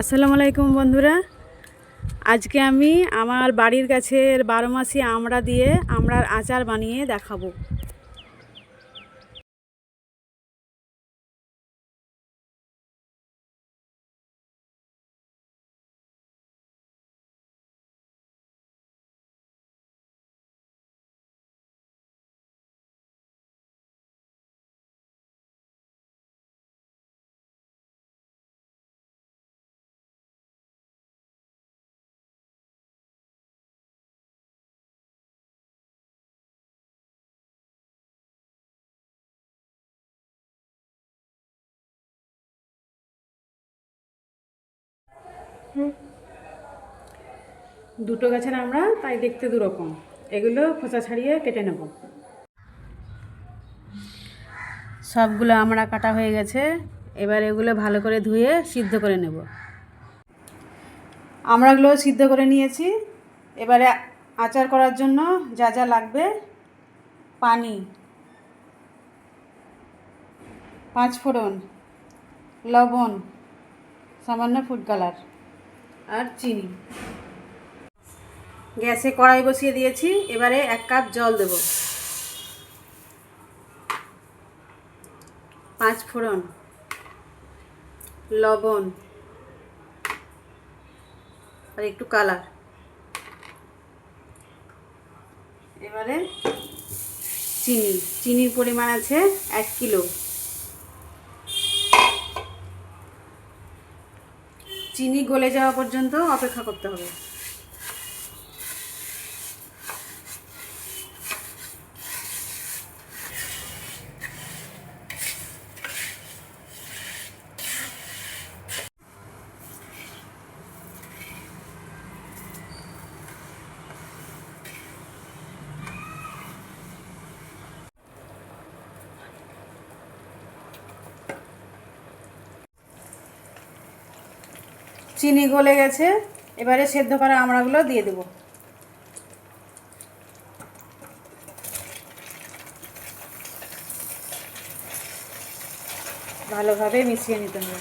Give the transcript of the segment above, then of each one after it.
আসসালামু আলাইকুম বন্ধুরা। আজকে আমি আমার বাড়ির গাছের বারো মাসি আমড়া দিয়ে আমড়ার আচার বানিয়ে দেখাবো। দুটো গাছের আমরা তাই দেখতে দুরকম। এগুলো খোসা ছাড়িয়ে কেটে নেব। সবগুলো আমরা কাটা হয়ে গেছে। এবার এগুলো ভালো করে ধুয়ে সিদ্ধ করে নেব। আমড়াগুলো সিদ্ধ করে নিয়েছি। এবারে আচার করার জন্য যা যা লাগবে পানি পাঁচ ফোড়ন লবণ, সামান্য ফুড কালার। আর চিনি। গ্যাসে কড়াই বসিয়ে দিয়েছি, এবারে এক কাপ জল দেব। পাঁচ ফোড়ন। লবণ। আর একটু কালার। এবারে চিনি। চিনির পরিমাণ আছে এক কিলো। চিনি গলে যাওয়া পর্যন্ত অপেক্ষা করতে হবে। চিনি গলে গেছে, এবারে সেদ্ধ করা আমড়াগুলো দিয়ে দেবো। ভালোভাবে মিশিয়ে নিতে হবে।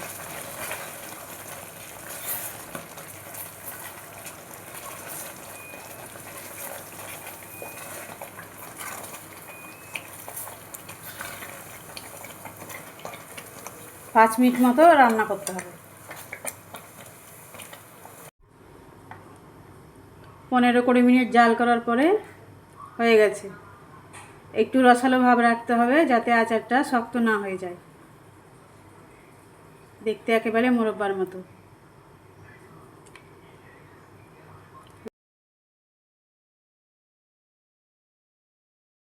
পাঁচ মিনিট মতো রান্না করতে হবে। পনেরো কুড়ি মিনিট জাল করার পরে হয়ে গেছে। একটু রসালো ভাব রাখতে হবে যাতে আচারটা শক্ত না হয়ে যায়। দেখতে একেবারে মোরব্বার মতো।